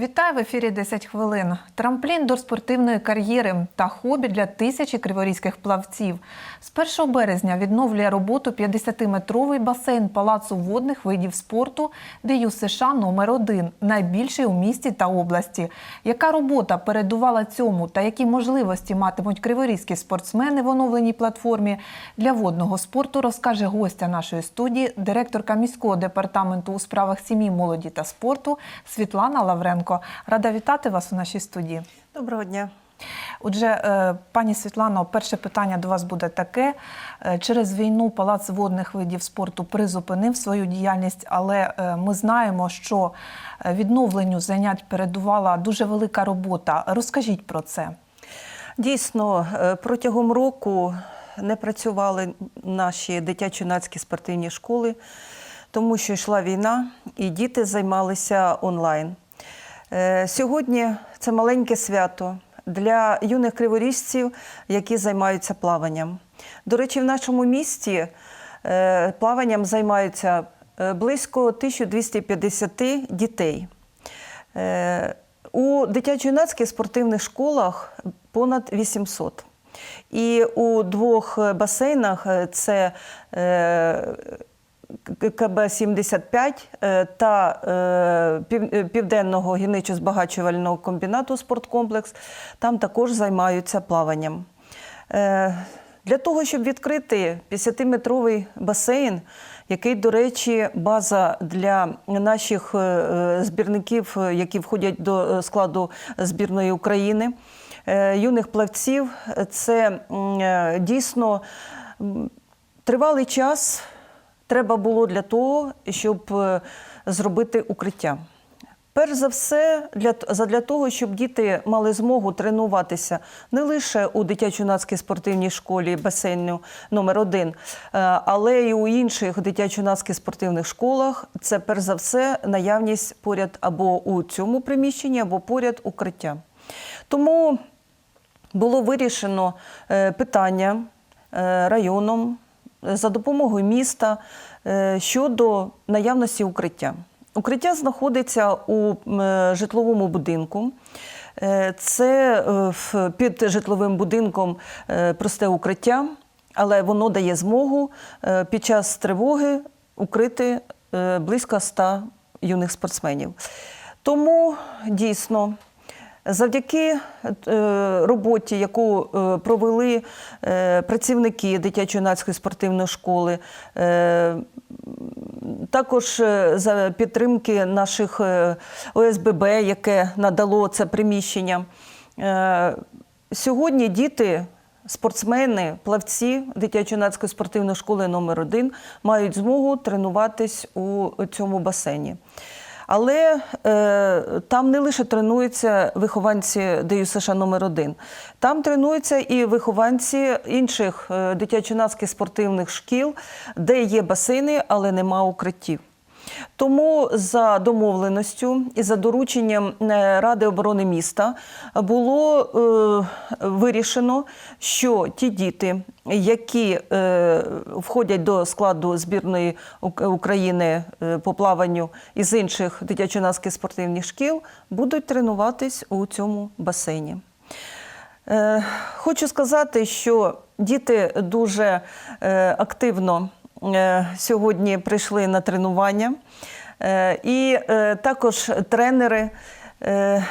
Вітаю в ефірі 10 хвилин. Трамплін до спортивної кар'єри та хобі для тисячі криворізьких плавців. З 1 березня відновлює роботу 50-метровий басейн Палацу водних видів спорту ДЮ США номер 1 найбільший у місті та області. Яка робота передувала цьому та які можливості матимуть криворізькі спортсмени в оновленій платформі для водного спорту, розкаже гостя нашої студії, директорка міського департаменту у справах сім'ї, молоді та спорту Світлана Лавренко. Рада вітати вас у нашій студії. Доброго дня. Отже, е, пані Світлано, перше питання до вас буде таке: Е, через війну Палац водних видів спорту призупинив свою діяльність, але е, ми знаємо, що відновленню занять передувала дуже велика робота. Розкажіть про це. Дійсно, протягом року не працювали наші дитячо-юнацькі спортивні школи, тому що йшла війна, і діти займалися онлайн. Е, Сьогодні це маленьке свято для юних криворіжців, які займаються плаванням. До речі, в нашому місті е, плаванням займаються е, близько 1250 дітей. У дитячо-юнацьких спортивних школах понад 800. І у двох басейнах це КБ-75 е, та е, е, Південного гірничо-збагачувального комбінату спорткомплекс, там також займаються плаванням. Для того, щоб відкрити 50-метровий басейн, який, до речі, база для наших збірників, які входять до складу збірної України, юних плавців, це дійсно тривалий час треба було для того, щоб е, зробити укриття. Перш за все, для, задля того, щоб діти мали змогу тренуватися не лише у дитячо-юнацькій спортивній школі басейну номер 1 е, але й у інших дитячо-юнацьких спортивних школах. Це перш за все наявність поряд або у цьому приміщенні, або поряд укриття. Тому було вирішено е, питання районом за допомогою міста щодо наявності укриття. Укриття знаходиться у е, житловому будинку. Е, Це е, під житловим будинком е, просте укриття, але воно дає змогу е, під час тривоги укрити е, близько 100 юних спортсменів. Тому дійсно Завдяки е, роботі, яку е, провели е, працівники дитячо-юнацької спортивної школи, також за підтримки наших ОСББ, яке надало це приміщення. Сьогодні діти, спортсмени, плавці дитячо-юнацької спортивної школи номер 1 мають змогу тренуватись у цьому басейні. Але е, там не лише тренуються вихованці ДЮ США номер 1 там тренуються і вихованці інших е, дитячо-юнацьких спортивних шкіл, де є басейни, але нема укриттів. Тому за домовленістю і за дорученням е, Ради оборони міста було е, вирішено, що ті діти, які е, входять до складу збірної України е, по плаванню із інших дитячо-юнацьких спортивних шкіл, будуть тренуватись у цьому басейні. Е, Хочу сказати, що діти дуже е, активно сьогодні прийшли на тренування, Е, і е, також тренери. е,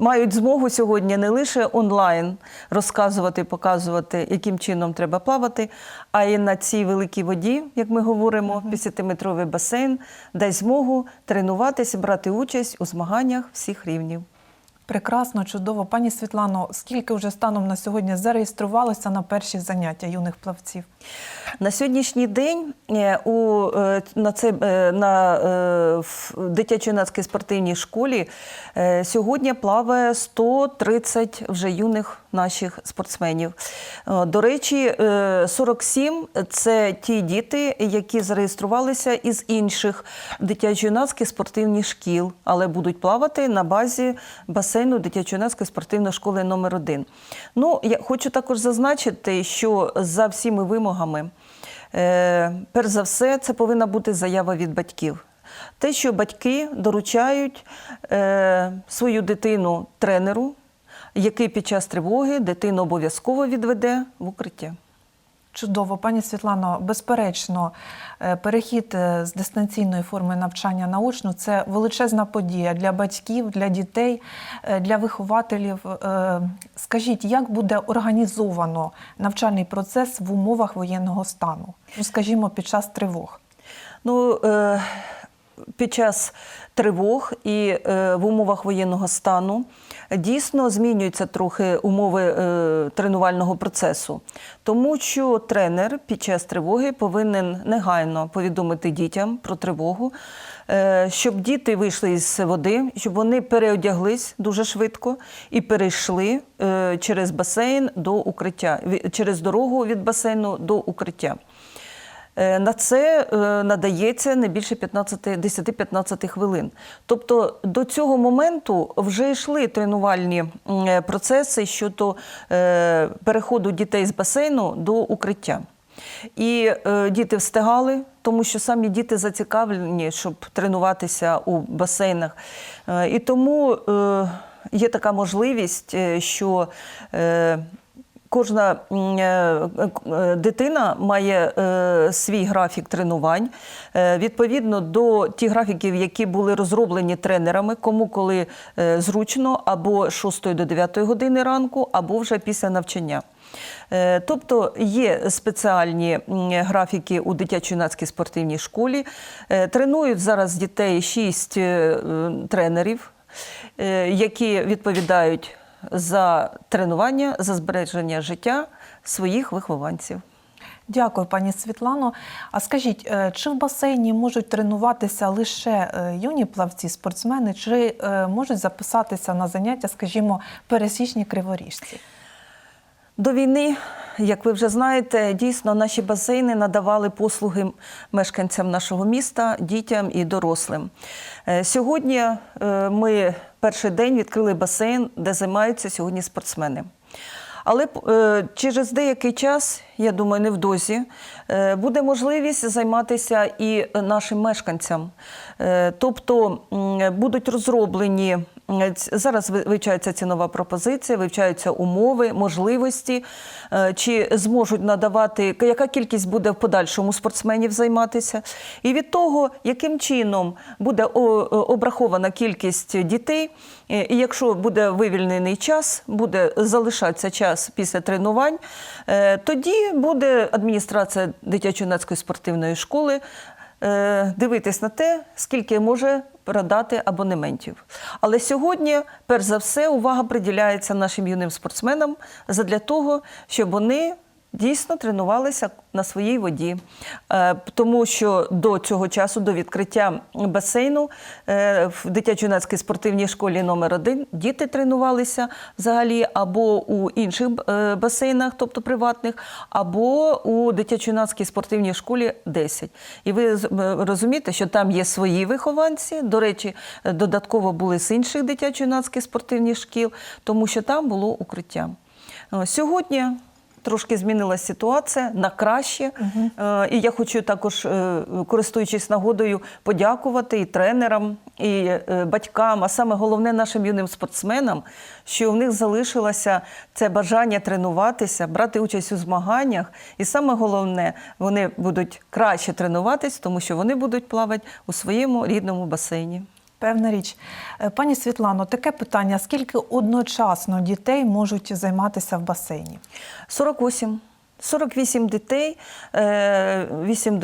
Мають змогу сьогодні не лише онлайн розказувати, показувати, яким чином треба плавати, а й на цій великій воді, як ми говоримо, 50-метровий басейн дасть змогу тренуватися, брати участь у змаганнях всіх рівнів. Прекрасно, чудово. Пані Світлано, скільки вже станом на сьогодні зареєструвалося на перші заняття юних плавців? На сьогоднішній день е, у, е, на, це, е, на дитячо-юнацькій спортивній школі сьогодні плаває 130 вже юних наших спортсменів. До речі, е, 47 – це ті діти, які зареєструвалися із інших дитячо-юнацьких спортивних шкіл, але будуть плавати на базі басейну дитячо-юнацької спортивної школи номер 1 Ну, я хочу також зазначити, що за всіми вимогами, е, перш за все, це повинна бути заява від батьків. те, що батьки доручають е, свою дитину тренеру, який під час тривоги дитину обов'язково відведе в укриття. Чудово, пані Світлано, безперечно, е, перехід е, з дистанційної форми навчання на очну це величезна подія для батьків, для дітей, е, для вихователів. Скажіть, як буде організовано навчальний процес в умовах воєнного стану? Ну, скажімо, під час тривог? Ну, під час тривог і в умовах воєнного стану дійсно змінюються трохи умови е, тренувального процесу, тому що тренер під час тривоги повинен негайно повідомити дітям про тривогу, е, щоб діти вийшли із води, щоб вони переодяглись дуже швидко і перейшли е, через басейн до укриття, через дорогу від басейну до укриття. Е, На це е, надається не більше 15 10-15 хвилин. Тобто до цього моменту вже йшли тренувальні е, процеси щодо переходу дітей з басейну до укриття. І діти встигали, тому що самі діти зацікавлені, щоб тренуватися у басейнах. І тому є така можливість, що Кожна е, е, дитина має е, свій графік тренувань відповідно до тих графіків, які були розроблені тренерами, кому коли зручно, або з 6 до 9 години ранку, або вже після навчання. Тобто є спеціальні графіки у дитячо-юнацькій спортивній школі. Тренують зараз дітей 6 тренерів, які відповідають за тренування, за збереження життя своїх вихованців. Дякую, пані Світлано. А скажіть, е, чи в басейні можуть тренуватися лише е, юні плавці, спортсмени, чи е, можуть записатися на заняття, скажімо, пересічні криворіжці? До війни, як ви вже знаєте, дійсно наші басейни надавали послуги мешканцям нашого міста, дітям і дорослим. Сьогодні ми перший день відкрили басейн, де займаються сьогодні спортсмени. Але е, через деякий час, я думаю, невдовзі, е, буде можливість займатися і нашим мешканцям. Е, тобто будуть розроблені зараз ви- вивчається цінова пропозиція, вивчаються умови, можливості, е, чи зможуть надавати, яка кількість буде в подальшому спортсменів займатися, і від того, яким чином буде о- обрахована кількість дітей, е, і якщо буде вивільнений час, буде залишатися час після тренувань, е, тоді буде адміністрація дитячо-юнацької спортивної школи е, дивитись на те, скільки може продати абонементів. Але сьогодні, перш за все, увага приділяється нашим юним спортсменам задля того, щоб вони дійсно тренувалися на своїй воді. Е, Тому що до цього часу, до відкриття басейну е, в дитячо-юнацькій спортивній школі номер 1 діти тренувалися взагалі або у інших е, басейнах, тобто приватних, або у дитячо-юнацькій спортивній школі 10. І ви розумієте, що там є свої вихованці. До речі, додатково були з інших дитячо-юнацьких спортивних шкіл, тому що там було укриття. Сьогодні Трошки змінилася ситуація на краще. Е, І я хочу також, е, користуючись нагодою, подякувати і тренерам, і е, батькам, а саме головне нашим юним спортсменам, що в них залишилося це бажання тренуватися, брати участь у змаганнях. І саме головне, вони будуть краще тренуватись, тому що вони будуть плавати у своєму рідному басейні. Певна річ. Е, Пані Світлано, таке питання: скільки одночасно дітей можуть займатися в басейні? 48. 48 дітей, 8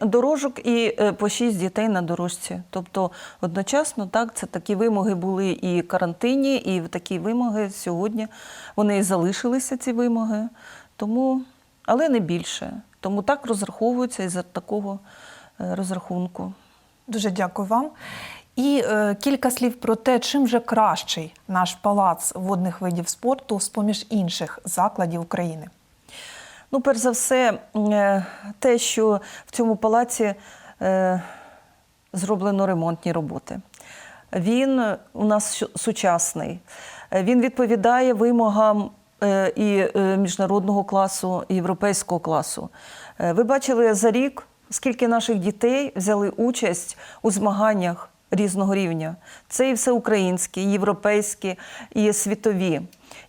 дорожок і е, по 6 дітей на дорожці. Тобто одночасно так, це такі вимоги були і карантині, і такі вимоги сьогодні. Вони і залишилися, ці вимоги, тому, але не більше. Тому так розраховуються із такого е, розрахунку. Дуже дякую вам. І е, кілька слів про те, чим же кращий наш палац водних видів спорту з поміж інших закладів України. Ну, перш за все, е, те, що в цьому палаці е, зроблено ремонтні роботи. Він у нас сучасний, він відповідає вимогам е, і е, міжнародного класу, і європейського класу. Ви бачили за рік. скільки наших дітей взяли участь у змаганнях різного рівня. Це і всеукраїнські, і європейські, і світові.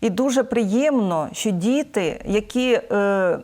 І дуже приємно, що діти, які е,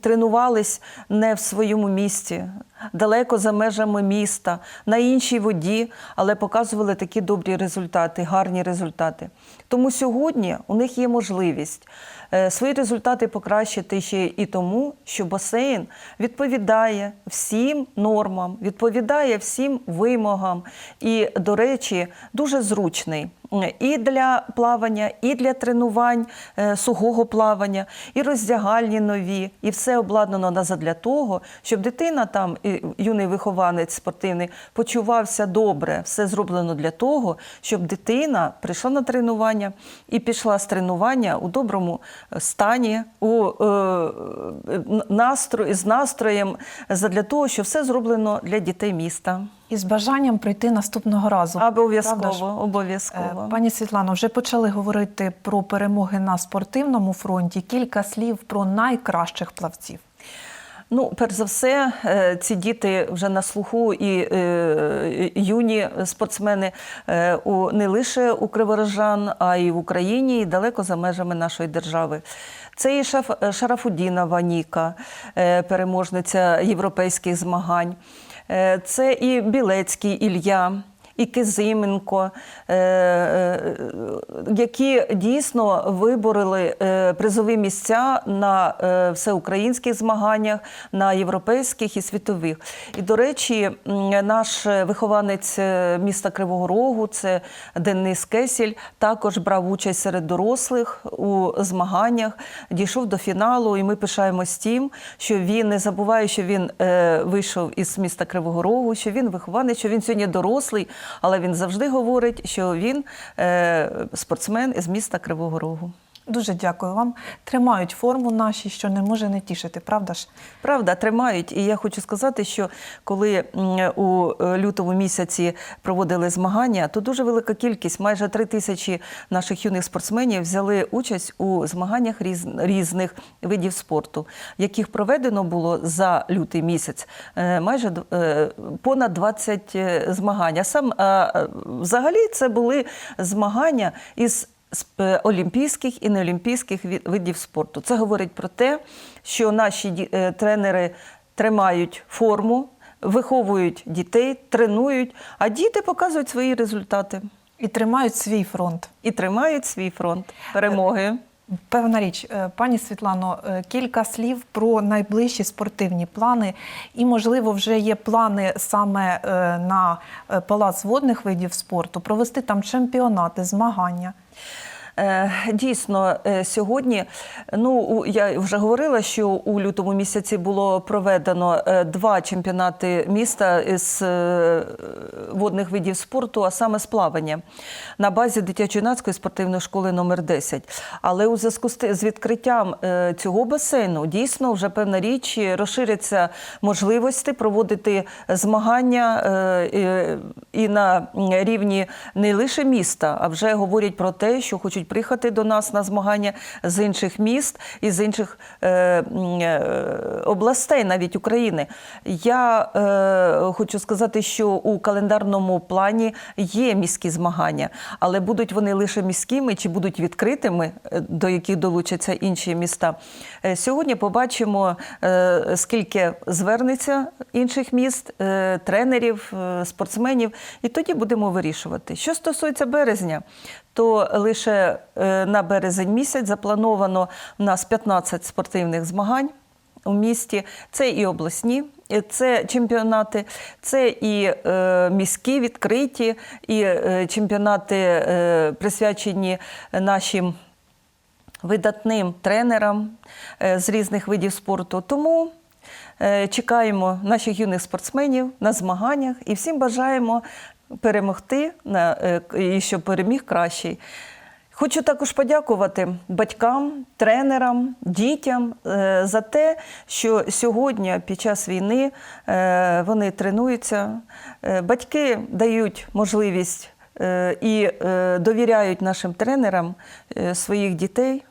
тренувались не в своєму місті, далеко за межами міста, на іншій воді, але показували такі добрі результати, гарні результати. Тому сьогодні у них є можливість е, свої результати покращити ще і тому, що басейн відповідає всім нормам, відповідає всім вимогам і, до речі, дуже зручний. І для плавання, і для тренувань е, сухого плавання, і роздягальні нові, і все обладнано на- задля того, щоб дитина там, юний вихованець спортивний, почувався добре. Все зроблено для того, щоб дитина прийшла на тренування і пішла з тренування у доброму е, стані, у е, настрої, з настроєм, задля того, що все зроблено для дітей міста. І з бажанням прийти наступного разу. Обов'язково, обов'язково. Е, Пані Світлано, вже почали говорити про перемоги на спортивному фронті. Кілька слів про найкращих плавців. Ну, перш за все, е, ці діти вже на слуху і е, юні спортсмени е, у не лише у Криворожан, а й в Україні, і далеко за межами нашої держави. Це і Шаф- Шарафудінова Ніка, е, переможниця європейських змагань. Це і Білецький Ілля. І Кизименко, е, е, які дійсно вибороли е, призові місця на всеукраїнських змаганнях, на європейських і світових. І, до речі, наш вихованець міста Кривого Рогу, це Денис Кесіль, також брав участь серед дорослих у змаганнях, дійшов до фіналу, і ми пишаємось тим, що він не забуває, що він вийшов із міста Кривого Рогу, що він вихованець, що він сьогодні дорослий, але він завжди говорить, що він е, спортсмен із міста Кривого Рогу. Дуже дякую вам. Тримають форму наші, що не може не тішити, правда ж? Правда, тримають. І я хочу сказати, що коли у е, лютому місяці проводили змагання, то дуже велика кількість, майже три тисячі наших юних спортсменів взяли участь у змаганнях різ, різних видів спорту, яких проведено було за лютий місяць е, майже е, понад 20 змагань. А сам взагалі це були змагання із олімпійських і неолімпійських видів спорту. Це говорить про те, що наші е, тренери тримають форму, виховують дітей, тренують, а діти показують свої результати І тримають свій фронт. і тримають свій фронт перемоги. Певна річ, Е, пані Світлано, е, кілька слів про найближчі спортивні плани. І, можливо, вже є плани саме е, на палац водних видів спорту, провести там чемпіонати, змагання. Е, Дійсно, е, сьогодні, ну я вже говорила, що у лютому місяці було проведено е, два чемпіонати міста е, водних видів спорту, а саме з плавання на базі дитячо-юнацької спортивної школи номер 10. Але у зв'язку з відкриттям цього басейну дійсно вже певна річ розширяться можливості проводити змагання і на рівні не лише міста, а вже говорять про те, що хочуть приїхати до нас на змагання з інших міст і з інших е, е, областей, навіть України. Я е, хочу сказати, що у календарному плані є міські змагання, але будуть вони лише міськими чи будуть відкритими, е, до яких долучаться інші міста. Е, Сьогодні побачимо, е, скільки звернеться інших міст, е, тренерів, е, спортсменів, і тоді будемо вирішувати. Що стосується березня, то лише е, на березень місяць заплановано у нас 15 спортивних змагань у місті. Це і обласні, це чемпіонати, це і е, міські відкриті, і е, чемпіонати е, присвячені нашим видатним тренерам е, з різних видів спорту. Тому е, чекаємо наших юних спортсменів на змаганнях і всім бажаємо перемогти е, і щоб переміг кращий. Хочу також подякувати батькам, тренерам, дітям е, за те, що сьогодні під час війни е, вони тренуються. Батьки дають можливість і довіряють нашим тренерам своїх дітей.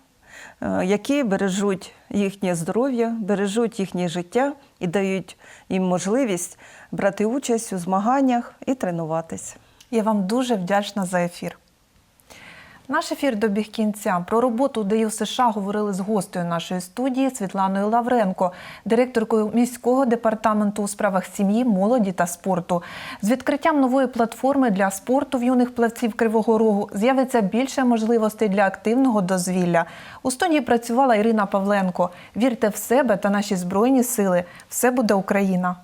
Е, які бережуть їхнє здоров'я, бережуть їхнє життя і дають їм можливість брати участь у змаганнях і тренуватися. Я вам дуже вдячна за ефір. Наш ефір добіг кінця. Про роботу ДЮ США говорили з гостею нашої студії Світланою Лавренко, директоркою міського департаменту у справах сім'ї, молоді та спорту. З відкриттям нової платформи для спорту в юних плавців Кривого Рогу з'явиться більше можливостей для активного дозвілля. У студії працювала Ірина Павленко. Вірте в себе та наші збройні сили. Все буде Україна.